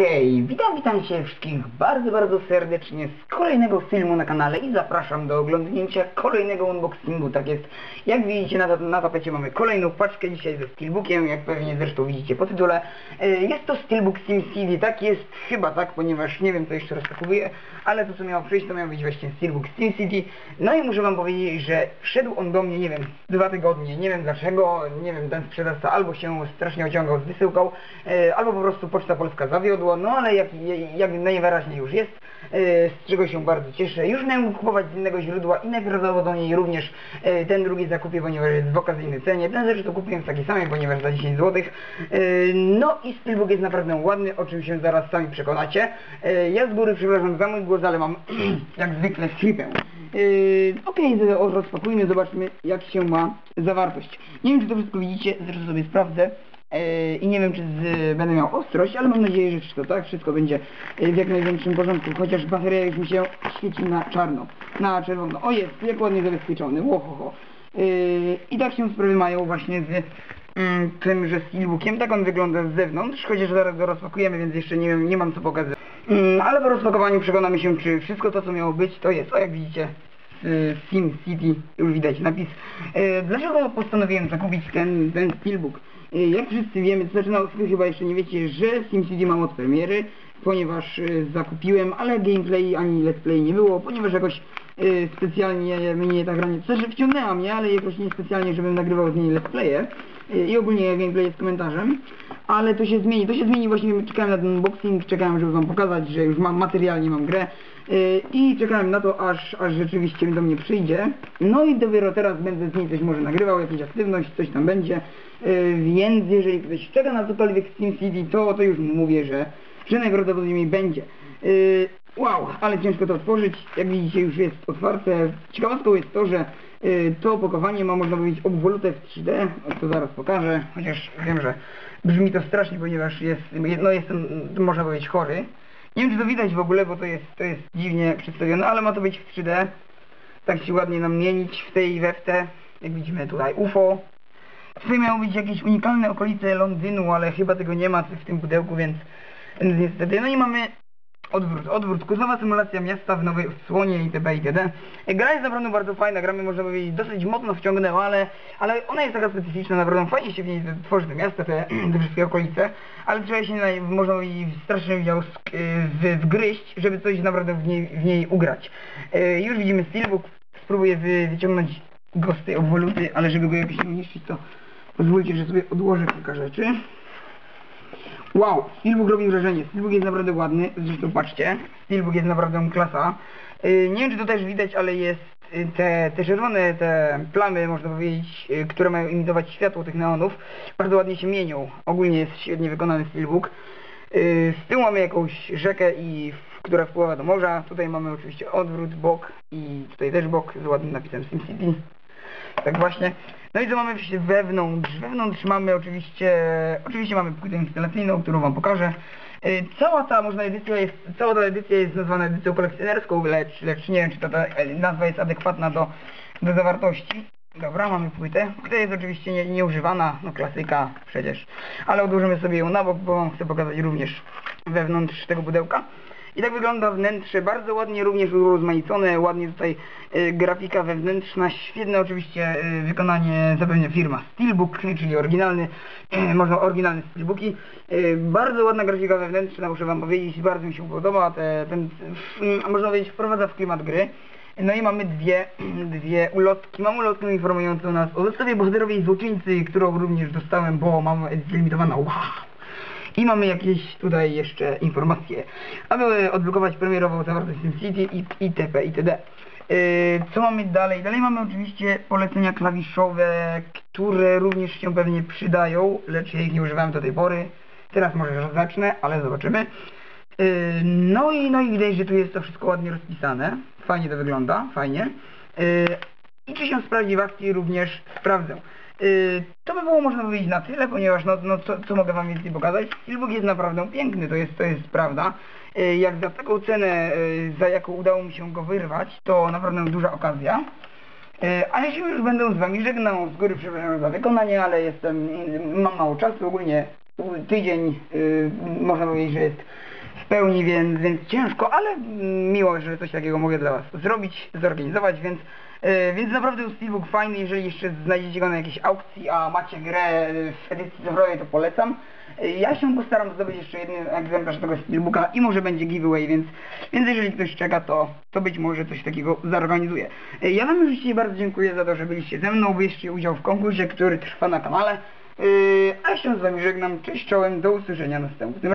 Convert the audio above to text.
Okej, witam, witam się wszystkich bardzo, bardzo serdecznie z kolejnego filmu na kanale i zapraszam do oglądnięcia kolejnego unboxingu, tak jest. Jak widzicie na, na tapecie mamy kolejną paczkę dzisiaj ze Steelbookiem, jak pewnie zresztą widzicie po tytule. E, Jest to Steelbook SimCity, tak jest chyba tak, ponieważ nie wiem co jeszcze rozpakowuję, ale to co miało przyjść to miał być właśnie Steelbook SimCity. No i muszę wam powiedzieć, że wszedł on do mnie, nie wiem, dwa tygodnie, nie wiem dlaczego, nie wiem, ten sprzedawca albo się strasznie ociągał z wysyłką, e, albo po prostu Poczta Polska zawiodła, no ale jak, jak najwyraźniej już jest, e, z czego się bardzo cieszę. Już miałem kupować z innego źródła i najprawdopodobniej również e, ten drugi zakupię, ponieważ jest w okazyjnej cenie. Ten zresztą kupiłem w takiej samej, ponieważ za 10 zł. E, No i Steelbook jest naprawdę ładny, o czym się zaraz sami przekonacie. Ja z góry przepraszam za mój głos, ale mam jak zwykle flipę. Yy, Okej, okay, rozpakujmy, zobaczmy jak się ma zawartość. Nie wiem czy to wszystko widzicie, zresztą sobie sprawdzę. Yy, I nie wiem czy z, będę miał ostrość, ale mam nadzieję, że wszystko tak, wszystko będzie yy, w jak największym porządku, chociaż bateria już mi się świeci na czarno, na czerwono. O jest, jak ładnie zabezpieczony, łohoho. Yy, I tak się sprawy mają właśnie z mm, tymże steelbookiem, tak on wygląda z zewnątrz, chociaż zaraz go rozpakujemy, więc jeszcze nie wiem, nie mam co pokazać. Mm, ale po rozpakowaniu przekonamy się, czy wszystko to co miało być, to jest, o jak widzicie, z Sim City, już widać napis. E, Dlaczego postanowiłem zakupić ten, ten steelbook? E, Jak wszyscy wiemy, to znaczy no wy chyba jeszcze nie wiecie, że SimCity mam od premiery, ponieważ zakupiłem, ale gameplay ani let's play nie było, ponieważ jakoś specjalnie mnie ta gra nie... To znaczy wciągnęła mnie, ale jakoś nie specjalnie, żebym nagrywał z niej let's playe i ogólnie gameplay z komentarzem, ale to się zmieni, to się zmieni właśnie, czekałem na ten unboxing, czekałem, żeby wam pokazać, że już mam materialnie mam grę. E, i czekałem na to, aż, aż rzeczywiście do mnie przyjdzie, no i dopiero teraz będę z niej coś może nagrywał, jakąś aktywność, coś tam będzie, e, więc jeżeli ktoś czeka na cokolwiek z SimCity, to, to już mówię, że, że najprawdopodobniej będzie. E, Wow, ale ciężko to otworzyć. Jak widzicie już jest otwarte. Ciekawostką jest to, że y, to opakowanie ma można powiedzieć obwolutę w 3D. O, to zaraz pokażę. Chociaż wiem, że brzmi to strasznie, ponieważ jest, no jestem, można powiedzieć, chory. Nie wiem czy to widać w ogóle, bo to jest, to jest dziwnie przedstawione, ale ma to być w 3D. Tak się ładnie nam mienić w tej we w te. Jak widzimy tutaj UFO. Tutaj miało być jakieś unikalne okolice Londynu, ale chyba tego nie ma w tym pudełku, więc, więc niestety. No i mamy Odwrót, odwrót, kursowa symulacja miasta w nowej odsłonie itd. itd. Gra jest naprawdę bardzo fajna, gra mnie można powiedzieć dosyć mocno wciągnęła, ale, ale ona jest taka specyficzna, naprawdę fajnie się w niej tworzy te miasta, te, te wszystkie okolice, ale trzeba się na, można powiedzieć strasznie widział w, wgryźć, żeby coś naprawdę w niej, w niej ugrać. E, już widzimy Steelbook, spróbuję wy, wyciągnąć go z tej obwoluty, ale żeby go jakoś nie niszczyć, to pozwólcie, że sobie odłożę kilka rzeczy. Wow, Steelbook robi wrażenie. Steelbook jest naprawdę ładny. Zresztą patrzcie, Steelbook jest naprawdę klasa. Yy, nie wiem czy to też widać, ale jest yy, te, te czerwone, te plamy, można powiedzieć, yy, które mają imitować światło tych neonów, bardzo ładnie się mienią. Ogólnie jest świetnie wykonany Steelbook. Z tyłu mamy jakąś rzekę, i, która wpływa do morza. Tutaj mamy oczywiście odwrót, bok i tutaj też bok z ładnym napisem SimCity. Tak właśnie. No i co mamy wewnątrz? Wewnątrz mamy oczywiście, oczywiście mamy płytę instalacyjną, którą wam pokażę. Yy, Cała ta można edycja jest, cała ta edycja jest nazwana edycją kolekcjonerską, lecz, lecz nie wiem czy ta, ta nazwa jest adekwatna do, do zawartości. Dobra, mamy płytę. Płyta jest oczywiście nie, nieużywana, no klasyka przecież. Ale odłożymy sobie ją na bok, bo chcę pokazać również wewnątrz tego pudełka. I tak wygląda wnętrze, bardzo ładnie również urozmaicone, ładnie tutaj y, grafika wewnętrzna, świetne oczywiście y, wykonanie zapewnia firma Steelbook, czyli oryginalny, y, można oryginalne Steelbooki. Y, bardzo ładna grafika wewnętrzna, muszę wam powiedzieć, bardzo mi się podoba, te, ten, y, można powiedzieć, wprowadza w klimat gry. No i mamy dwie, dwie ulotki. Mam ulotkę informującą nas o zestawie bohaterowej złoczyńcy, którą również dostałem, bo mam edycję limitowaną. Wow. I mamy jakieś tutaj jeszcze informacje, aby odblokować premierową zawartość SimCity i itp. itd. Yy, co mamy dalej? Dalej mamy oczywiście polecenia klawiszowe, które również się pewnie przydają, lecz ja ich nie używałem do tej pory. Teraz może zacznę, ale zobaczymy. Yy, no i no i widać, że tu jest to wszystko ładnie rozpisane. Fajnie to wygląda, fajnie. Yy, I czy się sprawdzi w akcji również sprawdzę. Yy, to by było można powiedzieć na tyle, ponieważ no, no co, co mogę wam więcej pokazać? Steelbook jest naprawdę piękny, to jest, to jest prawda. Yy, jak za taką cenę, yy, za jaką udało mi się go wyrwać, to naprawdę duża okazja. A ja się już będę z wami żegnał, z góry przepraszam za wykonanie, ale jestem, mam mało czasu, ogólnie tydzień, można powiedzieć, że jest pełni, więc, więc ciężko, ale mm, miło, że coś takiego mogę dla Was zrobić, zorganizować, więc, e, więc naprawdę Steelbook fajny, jeżeli jeszcze znajdziecie go na jakiejś aukcji, a macie grę w edycji cyfrowej, to polecam. E, Ja się postaram zdobyć jeszcze jeden egzemplarz tego Steelbooka i może będzie giveaway, więc, więc jeżeli ktoś czeka, to, to być może coś takiego zorganizuję. E, Ja Wam już dzisiaj bardzo dziękuję za to, że byliście ze mną, bierzcie udział w konkursie, który trwa na kanale. Yy, a się z Wami żegnam. Cześć czołem, do usłyszenia następnym